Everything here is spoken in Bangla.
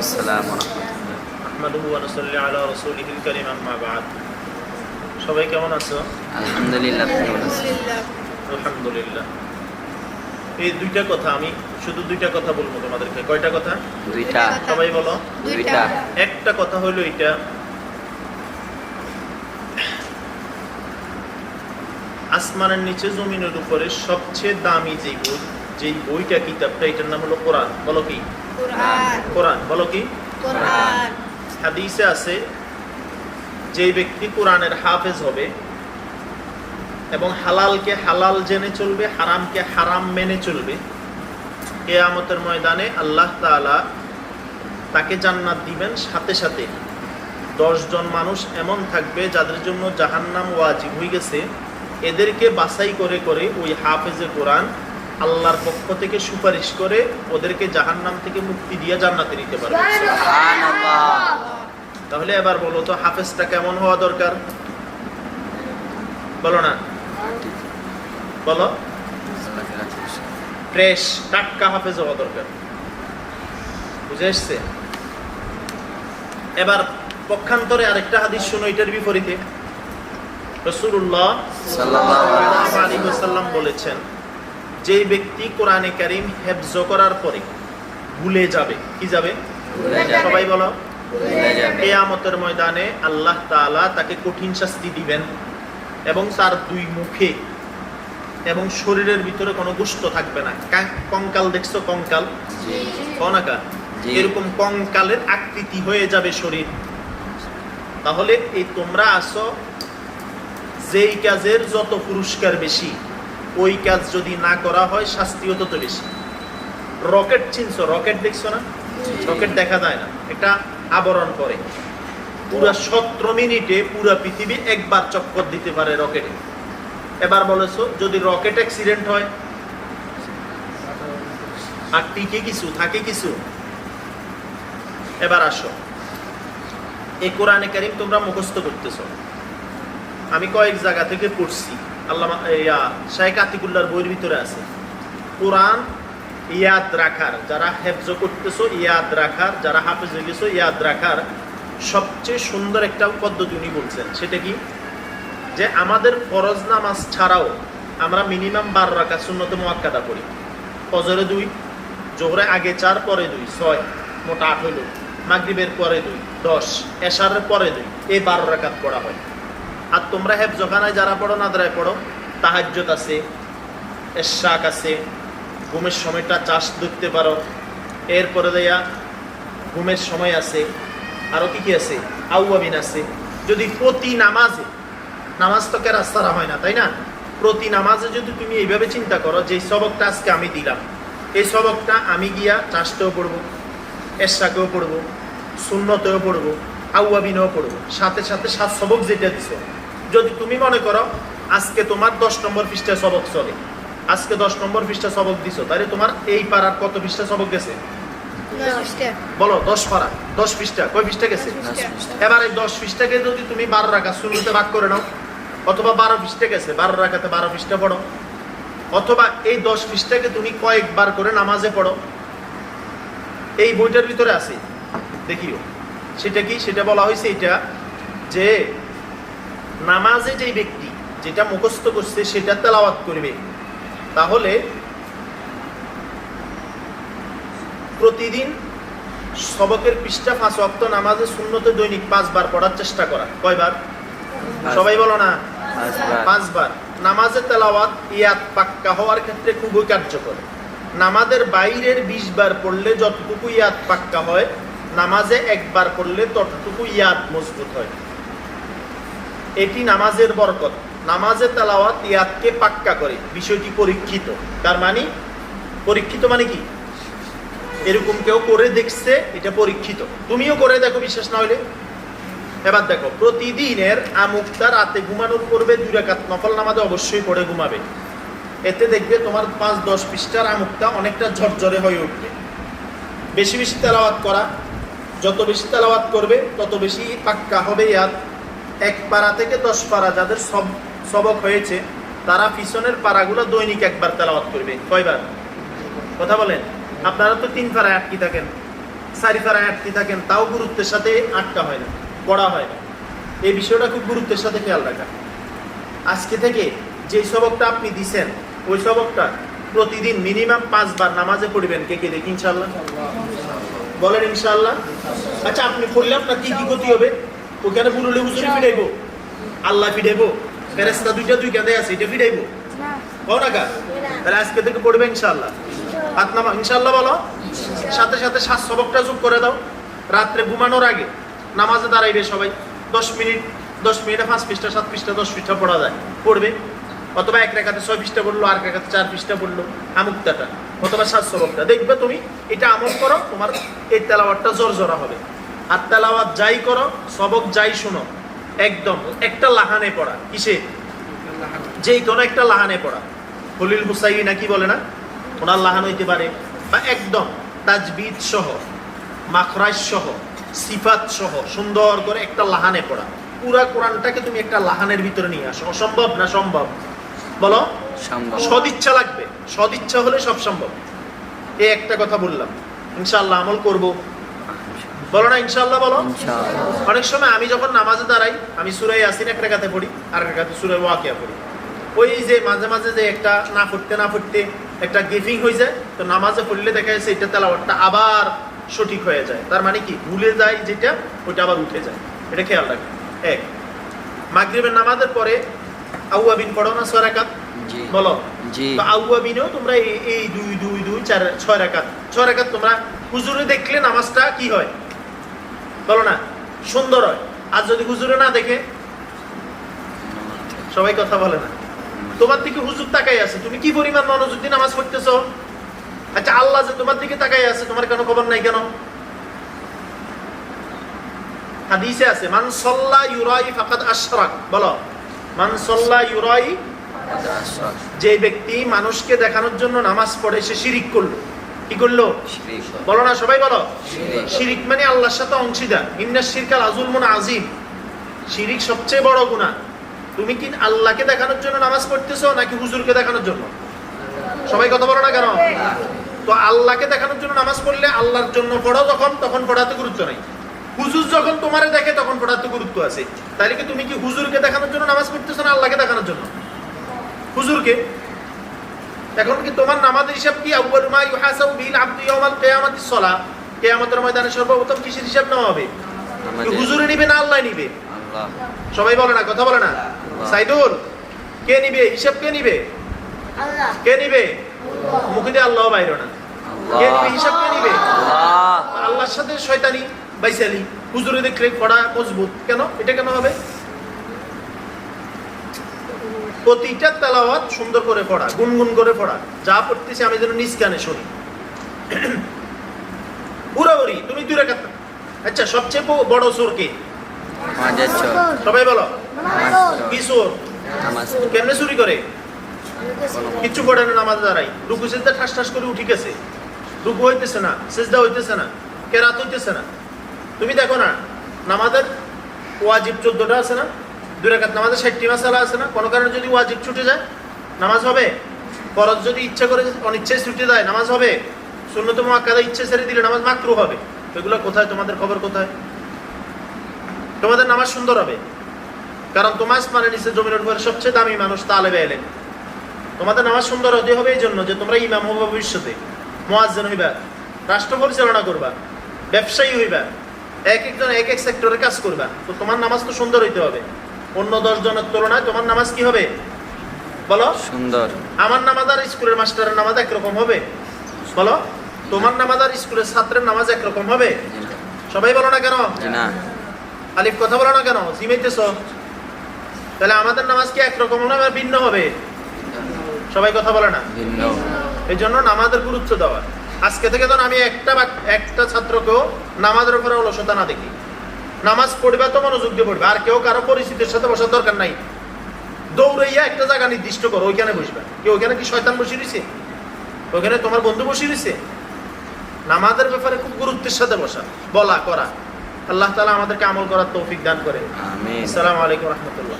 আসসালাম সবাই কেমন আছো? আলহামদুলিল্লাহ এই দুইটা কথা আমি শুধু দুইটা কথা বলব তোমাদেরকে। কয়টা কথা? দুইটা। সবাই বলো। দুইটা। একটা কথা হলো এটা আসমানের নিচে জমিনের উপরে সবচেয়ে দামি যে বই যেই বইটা কিতাবটা এটার নাম হলো কোরআন। বলো কি? কোরআন। বলো কি? হাদিসে আছে যেই ব্যক্তি কোরআনের হাফেজ হবে এবং হালালকে হালাল জেনে চলবে হারামকে হারাম মেনে চলবে কেয়ামতের ময়দানে আল্লাহ তাআলা তাকে জান্নাত দিবেন। সাথে সাথে জন মানুষ এমন থাকবে যাদের জন্য জাহান্নাম ওয়াজিব হয়ে গেছে। এদেরকে বাছাই করে করে ওই হাফেজে কোরআন আল্লাহর পক্ষ থেকে সুপারিশ করে ওদেরকে জাহান্নাম থেকে মুক্তি দিয়ে জান্নাতে নিতে পারবে। তাহলে এবার বলো তো হাফেজটা কেমন হওয়া দরকার? বলো না। বলো। ফ্রেশ টাটকা হাফেজ হওয়া দরকার। বুঝে এসছে? এবার পক্ষান্তরে আরেকটা হাদিস শুনো এটার বিপরীতে। রসুল্লাহ সাল্লাম বলেছেন যে ব্যক্তি কোরআনে কারিম হেফজ করার পরে ভুলে যাবে কি যাবে? সবাই বলো। কেয়ামতের ময়দানে আল্লাহ তাআলা তাকে কঠিন শাস্তি দিবেন এবং তার দুই মুখে এবং শরীরের ভিতরে কোনো গোস্ত থাকবে না। কঙ্কাল দেখছ? কঙ্কাল? কনাকা এরকম কঙ্কালের আকৃতি হয়ে যাবে শরীর। তাহলে এই তোমরা আসো যেই কাজের যত পুরস্কার বেশি ওই কাজ যদি না করা হয় শাস্তিও তত বেশি। রকেট চিনছো? রকেট দেখছ না? রকেট দেখা যায় না। একটা আবরণ করে পুরা সতেরো মিনিটে পুরা পৃথিবী একবার চক্কর দিতে পারে রকেটে। এবার বলেছ যদি রকেট অ্যাক্সিডেন্ট হয়? আর টিকে কিছু থাকে কিছু? এবার আসো। এই কোরআনে কারিম তোমরা মুখস্থ করতেছো। আমি কয়েক জায়গা থেকে পড়ছি। আতিকুল্লার বইয়ের ভিতরে আছে। কোরআন ইয়াদ রাখার, যারা হেফজ করতেছো ইয়াদ রাখার, যারা হাফেজ হয়ে গেছো ইয়াদ রাখার, সবচেয়ে সুন্দর একটা পদ্ধতি উনি বলছেন। সেটা কি? যে আমাদের ফরজ নামাজ ছাড়াও আমরা মিনিমাম বারো রাখা শূন্যতে মোয়াক্কাদা করি। ফজরে দুই, জোহরে আগে চার, পরে দুই, ছয়, মোটা আট হইল। মাগরিবের পরে দুই, দশ, এশারের পরে দুই, এই বারো রাকাত পড়া হয়। আর তোমরা হেফজখানায় যারা পড়ো না নাদরায় পড়ো তাহাজ্জত আছে, এশাক আছে, ঘুমের সময়টা চাষ দেখতে পারো। এরপরে দেয়া ঘুমের সময় আছে। আরও কী কী আছে? আউয়াবিন আছে। যদি প্রতি নামাজে, নামাজ তো কেরাস ছাড়া হয় না, তাই না? প্রতি নামাজে যদি তুমি এইভাবে চিন্তা করো যে সবকটা আজকে আমি দিলাম, এই সবকটা আমি গিয়া চাষতেও পড়ব, এশাকেও পড়ব শূন্যতেও পড়ব, আউয়াবিনেও পড়ব, সাথে সাথে সাত সবক যেটা দিছো যদি তুমি মনে করো আজকে তোমার দশ নম্বর পৃষ্ঠা সবক চলে আজকে দশ নম্বর পৃষ্ঠা সবক দিছো তাহলে তোমার এই পাড়ার কত পৃষ্ঠা সবক গেছে? বলো দশ পাড়া দশ পৃষ্ঠা কয় পৃষ্ঠা গেছে? এবার এই দশ পৃষ্ঠাকে যদি তুমি বারো রাখা শূন্যতে ভাগ করে নাও অথবা বারো পৃষ্ঠা গেছে বারো রাখাতে বারো পৃষ্ঠা পড়ো অথবা এই দশ পৃষ্ঠাকে তুমি কয়েকবার করে নামাজে পড়ো এই বইটার ভিতরে আছে দেখিও সেটা কি? সেটা বলা হয়েছে এটা যে নামাজে যেই ব্যক্তি যেটা মুখস্থ করছে সেটা তেলাওয়াত করবে। তাহলে প্রতিদিন সবকের পৃষ্ঠা পাঁচ অক্ত নামাজে শূন্যতে দৈনিক পাঁচবার পড়ার চেষ্টা করা। কয়বার? সবাই বলো না। পাঁচবার। নামাজে তেলাওয়াত ইয়াত পাক্কা হওয়ার ক্ষেত্রে খুবই কার্যকর। নামাজের বাইরের বিশ বার পড়লে যতটুকু ইয়াদ পাক্কা হয় নামাজে একবার পড়লে ততটুকু ইয়াদ মজবুত হয়। এটি নামাজের বরকত। নামাজে তেলাওয়াত ইয়াদকে পাক্কা করে। বিষয়টি পরীক্ষিত। তার মানে? পরীক্ষিত মানে কি? এরকম কেউ করে দেখছে, এটা পরীক্ষিত। তুমিও করে দেখো বিশ্বাস না হইলে। এবার দেখো, প্রতিদিনের আমুকটা রাতে ঘুমানোর পূর্বে দুই রাকাত নফল নামাজে অবশ্যই পড়ে ঘুমাবে। এতে দেখবে তোমার পাঁচ, দশ পৃষ্ঠার আমুকটা অনেকটা ঝরঝরে হয়ে উঠবে। বেশি বেশি তেলাওয়াত করা। যত বেশি তেলাওয়াত করবে, তত বেশি পাক্কা হবে ইয়াদ এক পাড়া থেকে দশ পাড়া যাদের সব সবক হয়েছে, তারা পিছনের পাড়াগুলো দৈনিক একবার তেলাওয়াত করবে। কয়বার? কথা বলেন। আপনারা তো তিন পাড়ায় আটকি থাকেন সারিফারা আটকে থাকেন, তাও গুরুত্বের সাথে আটকা হয় না, পড়া হয় না। এই বিষয়টা খুব গুরুত্বের সাথে খেয়াল রাখা। আজকে থেকে যে সবকটা আপনি দিছেন, ওই সবকটা প্রতিদিন মিনিমাম পাঁচবার নামাজে পড়বেন। কে কে দেখি? ইনশাল্লাহ বলেন ইনশাল্লাহ আচ্ছা আপনি পড়লে আপনার কি কি ক্ষতি হবে? ওখানে বুলুলে হুজুরি ফিরাইবো? আল্লাহ ফিরাইবো? ফেরেস্তা দুইটা দুই কাঁধে আছে এটা ফিরাইবো? হও না কা তাহলে আজকে থেকে পড়বে ইনশাল্লাহ হাত নামা ইনশাল্লাহ বলো। সাথে সাথে শ্বাস সবকটা যোগ করে দাও। রাত্রে ঘুমানোর আগে নামাজে দাঁড়াইবে সবাই। দশ মিনিট দশ মিনিটে পাঁচ পৃষ্ঠা সাত পৃষ্ঠা দশ পৃষ্ঠা পড়া যায়। পড়বে। অথবা এক রেখাতে ছয় পৃষ্ঠা পড়ল আর এক রেখাতে চার পৃষ্ঠা পড়ল আমুক্তাটা। অথবা শ্বাস সবকটা। দেখবে তুমি এটা আমল করো তোমার এই তেলাওয়ারটা জোর জোরা হবে। আর তেলাওয়াত যাই করো সবক যাই শোনো। একদম একটা লাহানে পড়া। কিসে? যেই কোনো একটা লাহানে পড়া। হলিল হুসাইন নাকি বলে না? ওনার লাহান হইতে পারে। বা একদম তাজবিদ সহ মাখরাজ সহ সিফাত সহ সুন্দর করে একটা লাহানে পড়া। পুরা কোরআনটাকে তুমি একটা লাহানের ভিতরে নিয়ে আসো। অসম্ভব না সম্ভব? বলো? সদিচ্ছা লাগবে। সদিচ্ছা হলে সব সম্ভব। এই একটা কথা বললাম। ইনশাআল্লাহ আমল করব। বলো না ইনশাআল্লাহ বলো। অনেক সময় আমি যখন নামাজে দাঁড়াই আমি সুরাই আসিন এক রেখাতে পড়ি আর রেখাতে সুরাই ওয়াকিয়া পড়ি। ওই যে মাঝে মাঝে যে একটা না ফুটতে না ফুটতে একটা গেফিং হয়ে যায় তো নামাজে পড়লে দেখা যাচ্ছে এটা তেলাওয়াতটা আবার সঠিক হয়ে যায়। তার মানে কি? ভুলে যায় যেটা ওইটা আবার উঠে যায়। এটা খেয়াল রাখবে। এক মাগরিবের নামাজের পরে আউয়াবিন পড়ো না ছয় রাকাত? বলো। তো আউয়াবিনেও তোমরা এই এই দুই দুই দুই চার ছয় রাকাত। ছয় রাকাত তোমরা হুজুরে দেখলে নামাজটা কি হয়? বলো না সুন্দর হয়। আর যদি হুজুরে না দেখে? সবাই কথা বলে না। তোমার দিকে হুজুর তাকাই আছে তুমি কি পরিমাণ মনোযোগ দিয়ে নামাজ পড়তেছো? আচ্ছা আল্লাহ যে তোমার দিকে তাকাই আছে তোমার কেন খবর নাই কেন? হাদিসে আছে মান সল্লা ইউরাই ফাকাদ আশরাক। বলো মান সল্লা ইউরাই যে ব্যক্তি মানুষকে দেখানোর জন্য নামাজ পড়ে সে শিরিক করল। কি করল? বলো না সবাই বলো। শিরিক। মানে আল্লাহর সাথে অংশীদার। ইন্নাস শিরকাল আজুল মুন আজিম শিরিক সবচেয়ে বড় গুনাহ। তুমি কি আল্লাহকে দেখানোর জন্য নামাজ পড়তেছো নাকি হুজুরকে দেখানোর জন্য? সবাই কথা বলো না কেন? তো আল্লাহকে দেখানোর জন্য নামাজ পড়লে আল্লাহর জন্য পড়ো তখন তখন পড়াতে গুরুত্ব নাই। হুজুর যখন তোমারে দেখে তখন পড়াতে গুরুত্ব আছে। তাহলে কি তুমি কি হুজুরকে দেখানোর জন্য নামাজ পড়তেছো না আল্লাহকে দেখানোর জন্য? হুজুরকে? এখন কি তোমার নামাজের হিসাব কি? ইউহাসাবু বিল আবদু ইয়াওমাল কিয়ামাতিস সালাহ। কিয়ামতের ময়দানে সর্বপ্রথম কিসের হিসাব নেওয়া হবে? হুজুরে নিবে না আল্লাহ নিবে? আল্লাহ। সবাই বলে না কথা বলে না? সাইদুল কে নিবে? হিসাব কে নিবে? আল্লাহ। কে নিবে? মুখে দিয়ে আল্লাহ বাইর না। কে নিবে? হিসাব কে নিবে? আল্লাহ। আল্লাহর সাথে শয়তানি বাইসালি হুজুরে দেখলে পড়া মজবুত। কেন? এটা কেন হবে? প্রতিটা তেলাওয়াত সুন্দর করে পড়া গুনগুন করে পড়া। যা পড়তেছি আমি যেন নিজ কানে শুনি। পুরাপুরি তুমি দুই রেখা আচ্ছা সবচেয়ে বড় সুর কে? সবাই বলো। কি সুর? কেমনে চুরি করে? কিচ্ছু পড়ে না নামাজ দাঁড়াই রুকু সেজদা ঠাস ঠাস করে উঠি গেছে রুকু হইতেছে না সেজদা হইতেছে না কেরাত হইতেছে না। তুমি দেখো না নামাজের ওয়াজিব চোদ্দটা আছে না? দুই রেখাত নামাজের ষাটটি মাসালা আছে না? কোনো কারণে যদি ওয়াজিব ছুটে যায়, নামাজ হবে? ফরজ যদি ইচ্ছা করে অনিচ্ছায় ছুটে দেয় নামাজ হবে? শূন্যতম আকাদা ইচ্ছে ছেড়ে দিলে নামাজ মাকরু হবে। এগুলো কোথায়? তোমাদের খবর কোথায়? তোমাদের নামাজ সুন্দর হবে। কারণ তোমার মানে নিচে জমির উপরে সবচেয়ে দামি মানুষ তালেবে এলেন তোমাদের নামাজ সুন্দর হতে হবে এই জন্য যে তোমরা ইমাম হবে ভবিষ্যতে। মোয়াজ্জেন হইবা, রাষ্ট্র পরিচালনা করবা, ব্যবসায়ী হইবা, এক একজন এক এক সেক্টরে কাজ করবা। তো তোমার নামাজ তো সুন্দর হইতে হবে। অন্য দশ জনের তুলনায় তোমার নামাজ কি হবে? বলো। সুন্দর। আমার নামাজ আর স্কুলের মাস্টারের নামাজ একরকম হবে? বলো। তোমার নামাজ আর স্কুলের ছাত্রের নামাজ একরকম হবে? সবাই বলো না কেন? আলিফ কথা বলো না কেন? জিমাইতেছ? তাহলে আমাদের নামাজ কি একরকম হবে না ভিন্ন হবে? সবাই কথা বলে না? ভিন্ন। এই জন্য নামাজের গুরুত্ব দেওয়া। আজকে থেকে ধর আমি একটা বা একটা ছাত্রকেও নামাজের উপরে অলসতা না দেখি। নামাজ পড়বে তো মনোযোগ দিয়ে পড়বে। আর কেউ কারও পরিস্থিতির সাথে বসার দরকার নাই। দৌড়াইয়া একটা জায়গা নির্দিষ্ট করো ওইখানে বসবে। কেউ ওইখানে কি শয়তান বসে রয়েছে ওইখানে তোমার বন্ধু বসে দিছে নামাজের ব্যাপারে খুব গুরুত্বের সাথে বসা বলা করা। আল্লাহ তালা আমাদেরকে আমল করার তৌফিক দান করে। আসসালামু আলাইকুম রহমতুল্লাহ।